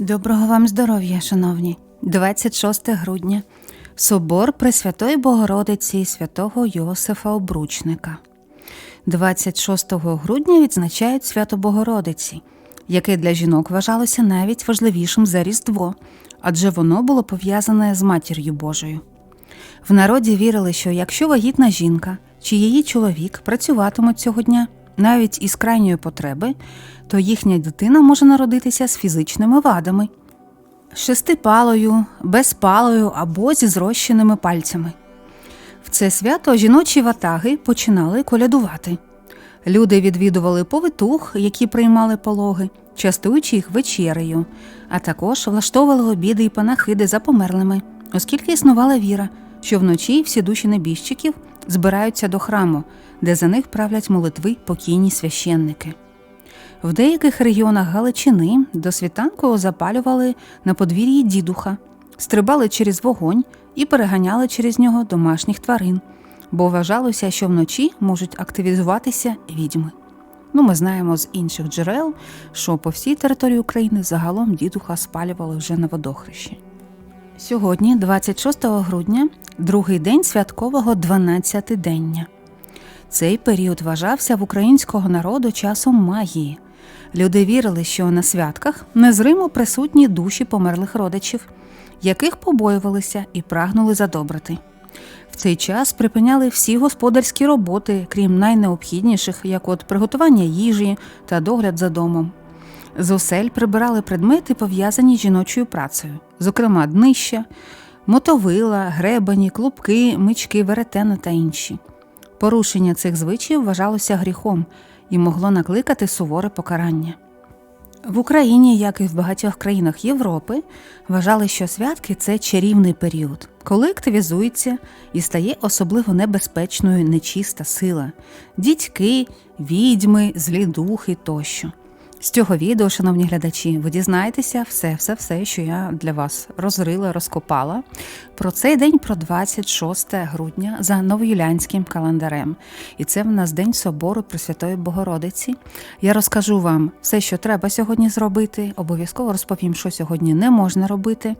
Доброго вам здоров'я, шановні. 26 грудня. Собор Пресвятої Богородиці святого Йосифа Обручника. 26 грудня відзначають свято Богородиці, яке для жінок вважалося навіть важливішим за Різдво, адже воно було пов'язане з матір'ю Божою. В народі вірили, що якщо вагітна жінка чи її чоловік працюватимуть цього дня, навіть із крайньої потреби, то їхня дитина може народитися з фізичними вадами, шестипалою, безпалою або зі зрощеними пальцями. В це свято жіночі ватаги починали колядувати. Люди відвідували повитух, які приймали пологи, частуючи їх вечерею, а також влаштовували обіди і панахиди за померлими, оскільки існувала віра, що вночі всі душі небіжчиків збираються до храму, де за них правлять молитви покійні священники. В деяких регіонах Галичини до світанку запалювали на подвір'ї дідуха, стрибали через вогонь і переганяли через нього домашніх тварин, бо вважалося, що вночі можуть активізуватися відьми. Ну, ми знаємо з інших джерел, що по всій території України загалом дідуха спалювали вже на водохрещі. Сьогодні, 26 грудня, другий день святкового 12-дення. Цей період вважався в українського народу часом магії. Люди вірили, що на святках незримо присутні душі померлих родичів, яких побоювалися і прагнули задобрити. В цей час припиняли всі господарські роботи, крім найнеобхідніших, як от приготування їжі та догляд за домом. З осель прибирали предмети, пов'язані з жіночою працею, зокрема днища, мотовила, гребані, клубки, мички, веретена та інші. Порушення цих звичаїв вважалося гріхом і могло накликати суворе покарання. В Україні, як і в багатьох країнах Європи, вважали, що святки це чарівний період, коли активізується і стає особливо небезпечною нечиста сила дідьки, відьми, злі духи тощо. З цього відео, шановні глядачі, ви дізнаєтеся все, все, все, що я для вас розрила, розкопала про цей день, про 26 грудня за новоюлянським календарем. І це в нас День собору Пресвятої Богородиці. Я розкажу вам все, що треба сьогодні зробити. Обов'язково розповім, що сьогодні не можна робити.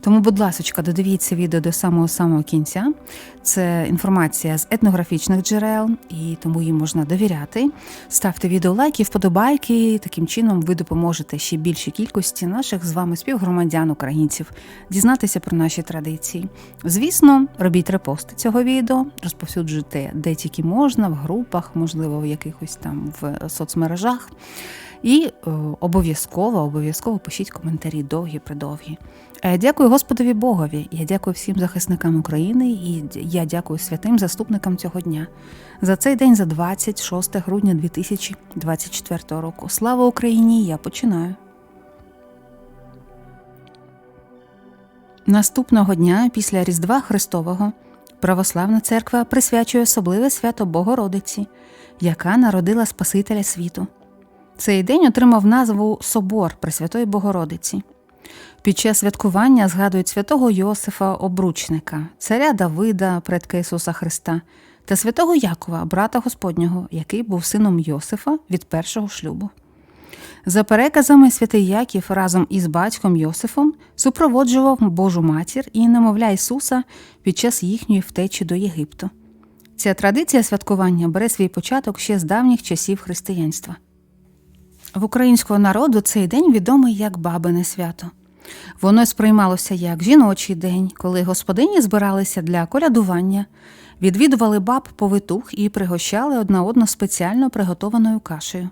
Тому, будь ласка, додивіться відео до самого самого кінця. Це інформація з етнографічних джерел, і тому їм можна довіряти. Ставте відео лайки, вподобайки. Таким чином ви допоможете ще більшій кількості наших з вами співгромадян українців дізнатися про наші традиції. Звісно, робіть репости цього відео, розповсюджуйте де тільки можна, в групах, можливо, в якихось там в соцмережах. І е, обов'язково, обов'язково пишіть коментарі довгі, придовгі. Е, Дякую Господові Богові. Я дякую всім захисникам України і я дякую святим заступникам цього дня за цей день, за 26 грудня 2024 року. Слава Україні! Я починаю. Наступного дня, після Різдва Христового, Православна церква присвячує особливе свято Богородиці, яка народила Спасителя світу. Цей день отримав назву Собор Пресвятої Богородиці. Під час святкування згадують святого Йосифа Обручника, царя Давида, предка Ісуса Христа, та святого Якова, брата Господнього, який був сином Йосифа від першого шлюбу. За переказами святий Яків разом із батьком Йосифом супроводжував Божу матір і немовля Ісуса під час їхньої втечі до Єгипту. Ця традиція святкування бере свій початок ще з давніх часів християнства. В українського народу цей день відомий як Бабине свято. Воно сприймалося як жіночий день, коли господині збиралися для колядування, відвідували баб повитух і пригощали одна одну спеціально приготованою кашею.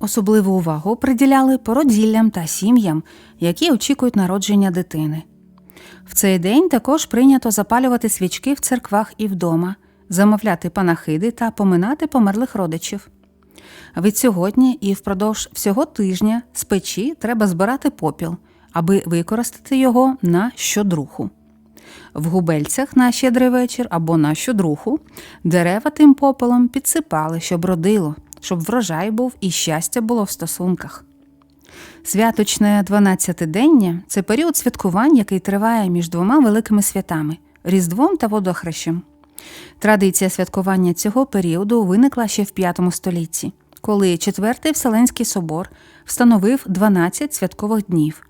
Особливу увагу приділяли породіллям та сім'ям, які очікують народження дитини. В цей день також прийнято запалювати свічки в церквах і вдома, замовляти панахиди та поминати померлих родичів. Від сьогодні і впродовж всього тижня з печі треба збирати попіл, аби використати його на щодруху. В губельцях на щедрий вечір або на щодруху дерева тим попелом підсипали, щоб родило, щоб врожай був і щастя було в стосунках. Святочне 12-дення це період святкувань, який триває між двома великими святами Різдвом та водохрещем. Традиція святкування цього періоду виникла ще в V столітті, коли Четвертий Вселенський собор встановив 12 святкових днів,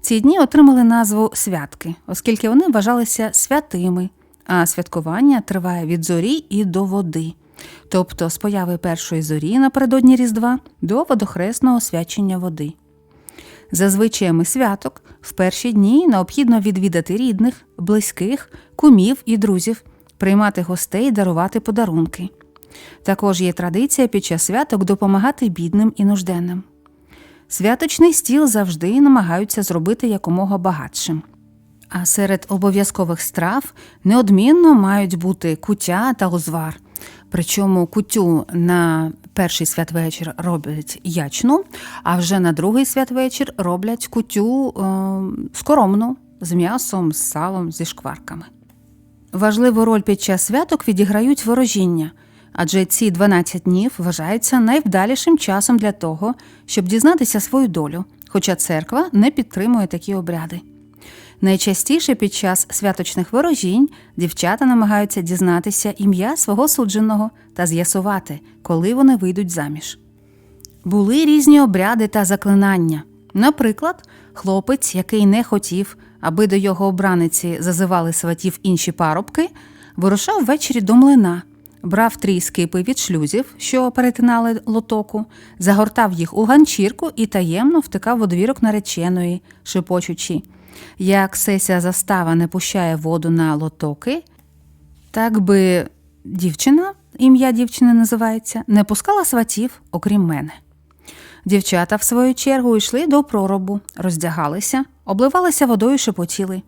Ці дні отримали назву святки, оскільки вони вважалися святими, а святкування триває від зорі і до води, тобто з появи першої зорі напередодні Різдва до водохресного освячення води. За звичаями святок в перші дні необхідно відвідати рідних, близьких, кумів і друзів, приймати гостей, дарувати подарунки. Також є традиція під час святок допомагати бідним і нужденним. Святочний стіл завжди намагаються зробити якомога багатшим. А серед обов'язкових страв неодмінно мають бути куття та узвар. Причому кутю на перший святвечір роблять ячну, а вже на другий святвечір роблять кутю е, скоромну з м'ясом, з салом, зі шкварками. Важливу роль під час святок відіграють ворожіння, адже ці 12 днів вважаються найвдалішим часом для того, щоб дізнатися свою долю, хоча церква не підтримує такі обряди. Найчастіше під час святочних ворожінь дівчата намагаються дізнатися ім'я свого судженого та з'ясувати, коли вони вийдуть заміж. Були різні обряди та заклинання. Наприклад, хлопець, який не хотів, аби до його обраниці зазивали сватів інші парубки, вирушав ввечері до млина, брав трій скипи від шлюзів, що перетинали лотоку, загортав їх у ганчірку і таємно втикав у двірок нареченої, шепочучи. Як сеся застава не пущає воду на лотоки, так би дівчина, ім'я дівчини називається, не пускала сватів, окрім мене. Дівчата, в свою чергу, йшли до проробу, роздягалися, обливалися водою шепотіли.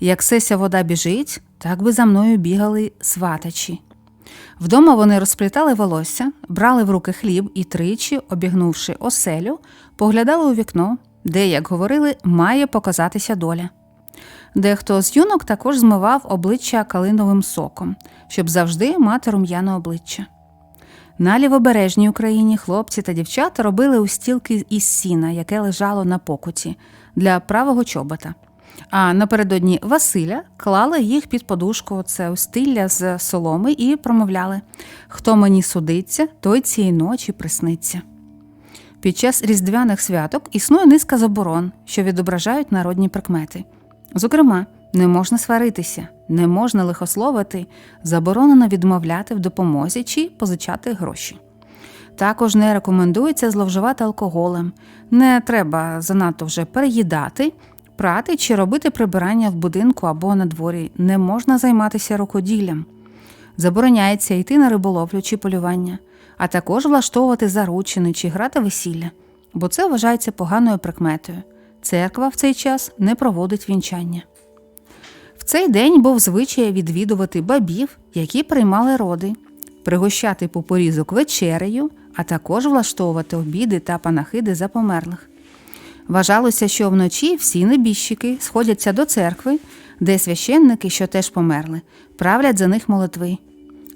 Як сеся вода біжить, так би за мною бігали сватачі. Вдома вони розплітали волосся, брали в руки хліб і тричі, обігнувши оселю, поглядали у вікно, де, як говорили, має показатися доля. Дехто з юнок також змивав обличчя калиновим соком, щоб завжди мати рум'яне обличчя. На лівобережній Україні хлопці та дівчата робили устілки із сіна, яке лежало на покуті, для правого чобота. А напередодні Василя клали їх під подушку, це устилля з соломи, і промовляли: Хто мені судиться, той цієї ночі присниться. Під час різдвяних святок існує низка заборон, що відображають народні прикмети. Зокрема, не можна сваритися, не можна лихословити, заборонено відмовляти в допомозі чи позичати гроші. Також не рекомендується зловживати алкоголем, не треба занадто вже переїдати, прати чи робити прибирання в будинку або на дворі, не можна займатися рукоділлям. Забороняється йти на риболовлю чи полювання, а також влаштовувати заручини чи грати весілля, бо це вважається поганою прикметою. Церква в цей час не проводить вінчання. Цей день був звичай відвідувати бабів, які приймали роди, пригощати по порізок вечерею, а також влаштовувати обіди та панахиди за померлих. Вважалося, що вночі всі небіжчики сходяться до церкви, де священники, що теж померли, правлять за них молитви.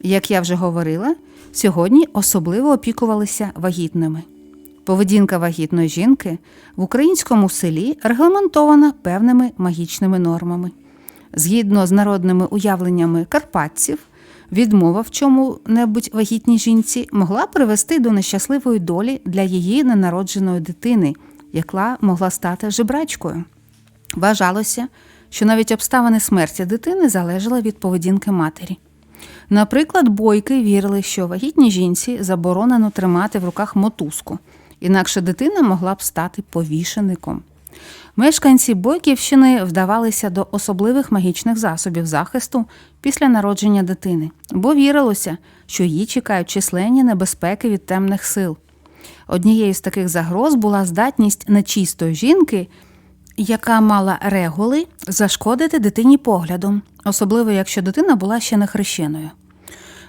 Як я вже говорила, сьогодні особливо опікувалися вагітними. Поведінка вагітної жінки в українському селі регламентована певними магічними нормами. Згідно з народними уявленнями карпатців, відмова в чому-небудь вагітній жінці могла привести до нещасливої долі для її ненародженої дитини, яка могла стати жебрачкою. Вважалося, що навіть обставини смерті дитини залежали від поведінки матері. Наприклад, бойки вірили, що вагітній жінці заборонено тримати в руках мотузку, інакше дитина могла б стати повішеником. Мешканці Бойківщини вдавалися до особливих магічних засобів захисту після народження дитини, бо вірилося, що її чекають численні небезпеки від темних сил. Однією з таких загроз була здатність нечистої жінки, яка мала регули, зашкодити дитині поглядом, особливо якщо дитина була ще не хрещеною.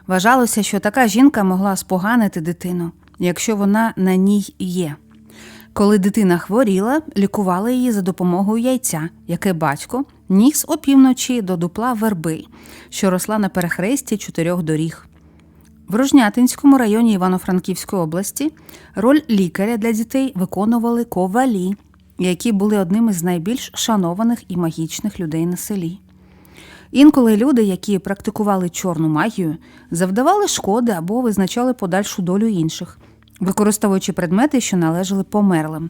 Вважалося, що така жінка могла споганити дитину, якщо вона на ній є. Коли дитина хворіла, лікували її за допомогою яйця, яке батько ніс опівночі до дупла верби, що росла на перехресті чотирьох доріг. В Рожнятинському районі Івано-Франківської області роль лікаря для дітей виконували ковалі, які були одними з найбільш шанованих і магічних людей на селі. Інколи люди, які практикували чорну магію, завдавали шкоди або визначали подальшу долю інших, використовуючи предмети, що належали померлим.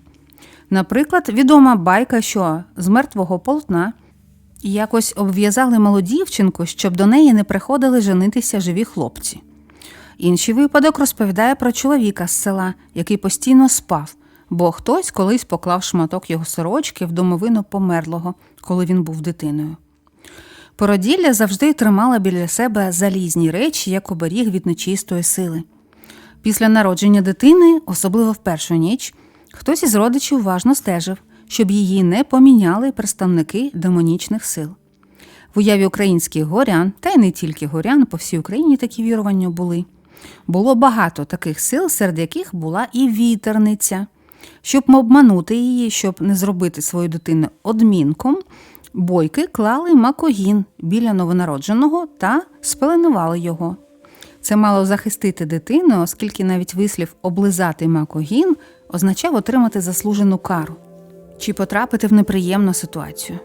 Наприклад, відома байка, що з мертвого полотна якось обв'язали малу дівчинку, щоб до неї не приходили женитися живі хлопці. Інший випадок розповідає про чоловіка з села, який постійно спав, бо хтось колись поклав шматок його сорочки в домовину померлого, коли він був дитиною. Породілля завжди тримала біля себе залізні речі, як оберіг від нечистої сили. Після народження дитини, особливо в першу ніч, хтось із родичів уважно стежив, щоб її не поміняли представники демонічних сил. В уяві українських горян, та й не тільки горян, по всій Україні такі вірування були. Було багато таких сил, серед яких була і вітерниця. Щоб обманути її, щоб не зробити свою дитину одмінком, бойки клали макогін біля новонародженого та спеленували його. Це мало захистити дитину, оскільки навіть вислів облизати макогін означав отримати заслужену кару чи потрапити в неприємну ситуацію.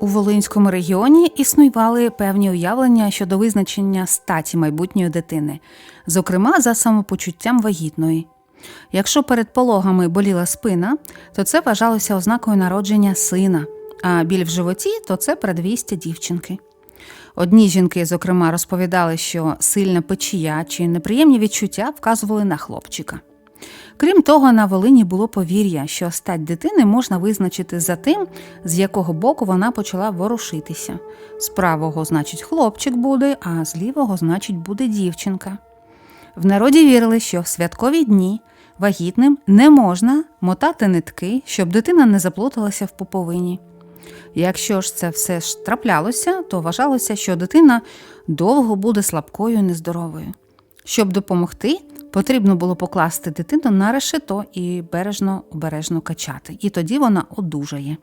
У Волинському регіоні існували певні уявлення щодо визначення статі майбутньої дитини, зокрема за самопочуттям вагітної. Якщо перед пологами боліла спина, то це вважалося ознакою народження сина, а біль в животі то це передвістя дівчинки. Одні жінки, зокрема, розповідали, що сильна печія чи неприємні відчуття вказували на хлопчика. Крім того, на Волині було повір'я, що стать дитини можна визначити за тим, з якого боку вона почала ворушитися. З правого, значить, хлопчик буде, а з лівого, значить, буде дівчинка. В народі вірили, що в святкові дні вагітним не можна мотати нитки, щоб дитина не заплуталася в поповині. Якщо ж це все ж траплялося, то вважалося, що дитина довго буде слабкою і нездоровою. Щоб допомогти, потрібно було покласти дитину на решето і бережно обережно качати, і тоді вона одужає.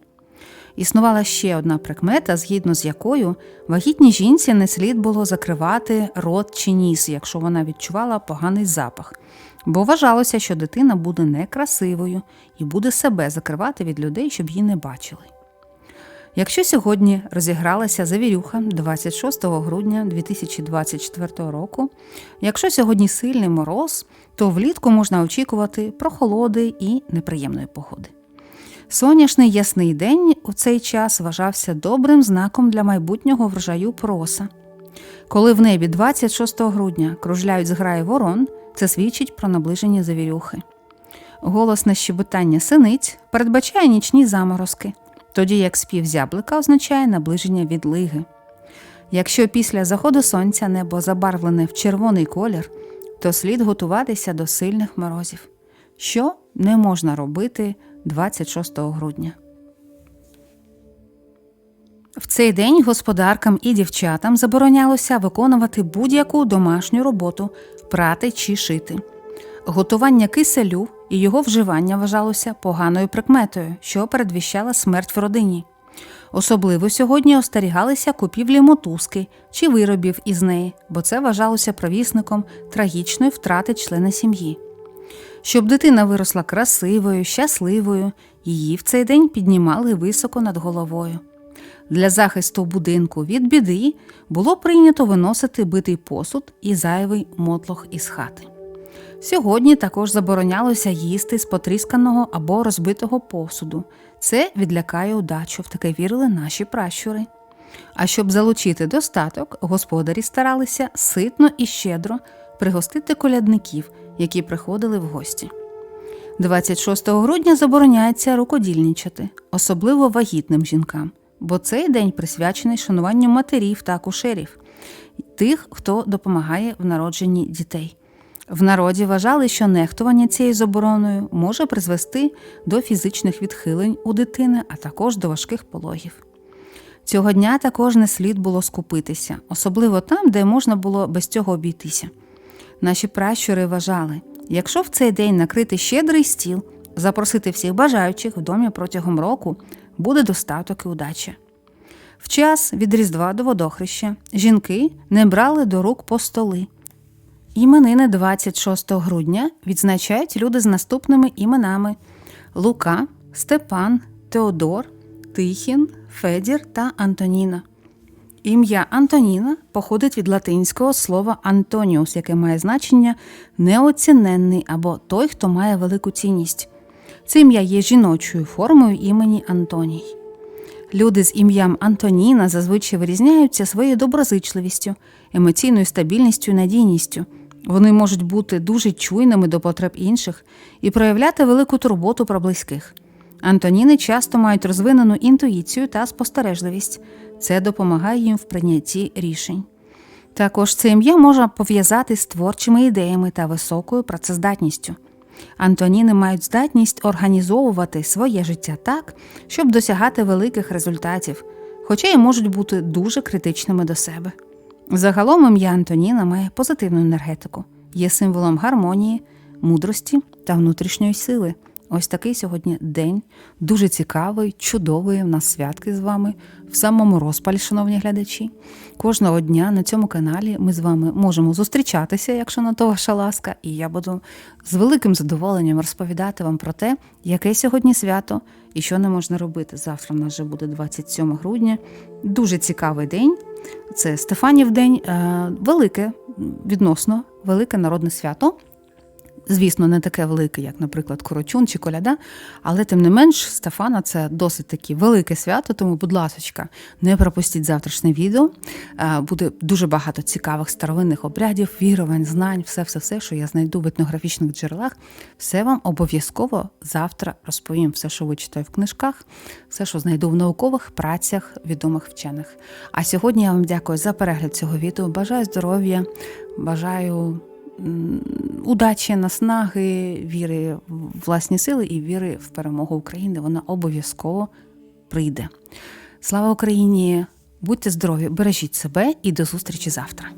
Існувала ще одна прикмета, згідно з якою вагітній жінці не слід було закривати рот чи ніс, якщо вона відчувала поганий запах, бо вважалося, що дитина буде некрасивою і буде себе закривати від людей, щоб її не бачили. Якщо сьогодні розігралася завірюха 26 грудня 2024 року, якщо сьогодні сильний мороз, то влітку можна очікувати прохолоди і неприємної погоди. Сонячний ясний день у цей час вважався добрим знаком для майбутнього врожаю проса. Коли в небі 26 грудня кружляють зграї ворон, це свідчить про наближення завірюхи. Голосне щебетання синиць передбачає нічні заморозки, тоді як спів зяблика означає наближення відлиги. Якщо після заходу сонця небо забарвлене в червоний колір, то слід готуватися до сильних морозів, що не можна робити 26 грудня. В цей день господаркам і дівчатам заборонялося виконувати будь-яку домашню роботу, прати чи шити. Готування киселю і його вживання вважалося поганою прикметою, що передвіщала смерть в родині. Особливо сьогодні остерігалися купівлі мотузки чи виробів із неї, бо це вважалося провісником трагічної втрати члена сім'ї. Щоб дитина виросла красивою, щасливою, її в цей день піднімали високо над головою. Для захисту будинку від біди було прийнято виносити битий посуд і зайвий мотлох із хати. Сьогодні також заборонялося їсти з потрісканого або розбитого посуду. Це відлякає удачу, в таке вірили наші пращури. А щоб залучити достаток, господарі старалися ситно і щедро пригостити колядників, які приходили в гості. 26 грудня забороняється рукодільничати, особливо вагітним жінкам, бо цей день присвячений шануванню матерів та акушерів, тих, хто допомагає в народженні дітей. В народі вважали, що нехтування цією забороною може призвести до фізичних відхилень у дитини, а також до важких пологів. Цього дня також не слід було скупитися, особливо там, де можна було без цього обійтися. Наші пращури вважали, якщо в цей день накрити щедрий стіл, запросити всіх бажаючих в домі протягом року, буде достаток і удача. В час від Різдва до водохреща жінки не брали до рук по столи. Іменини 26 грудня відзначають люди з наступними іменами: Лука, Степан, Теодор, Тихін, Федір та Антоніна. Ім'я Антоніна походить від латинського слова Антоніус, яке має значення неоціненний або той, хто має велику цінність. Це ім'я є жіночою формою імені Антоній. Люди з ім'ям Антоніна зазвичай вирізняються своєю доброзичливістю, емоційною стабільністю і надійністю. Вони можуть бути дуже чуйними до потреб інших і проявляти велику турботу про близьких. Антоніни часто мають розвинену інтуїцію та спостережливість. Це допомагає їм в прийнятті рішень. Також це ім'я можна пов'язати з творчими ідеями та високою працездатністю. Антоніни мають здатність організовувати своє життя так, щоб досягати великих результатів, хоча й можуть бути дуже критичними до себе. Загалом ім'я Антоніна має позитивну енергетику, є символом гармонії, мудрості та внутрішньої сили. Ось такий сьогодні день, дуже цікавий, чудовий. У нас святки з вами в самому розпалі, шановні глядачі. Кожного дня на цьому каналі ми з вами можемо зустрічатися, якщо на то ваша ласка, і я буду з великим задоволенням розповідати вам про те, яке сьогодні свято і що не можна робити. Завтра в нас вже буде 27 грудня. Дуже цікавий день. Це Стефанів день, е, велике, відносно велике народне свято. Звісно, не таке велике, як, наприклад, Корочун чи Коляда, але тим не менш, Стефана це досить таки велике свято, тому, будь ласочка, не пропустіть завтрашнє відео. Е, Буде дуже багато цікавих старовинних обрядів, вірувань, знань, все, все, все, що я знайду в етнографічних джерелах. Все вам обов'язково завтра розповім. Все, що вичитаю в книжках, все, що знайду в наукових працях відомих вчених. А сьогодні я вам дякую за перегляд цього відео. Бажаю здоров'я, бажаю удачі, наснаги, віри в власні сили і віри в перемогу України. Вона обов'язково прийде. Слава Україні! Будьте здорові, бережіть себе і до зустрічі завтра.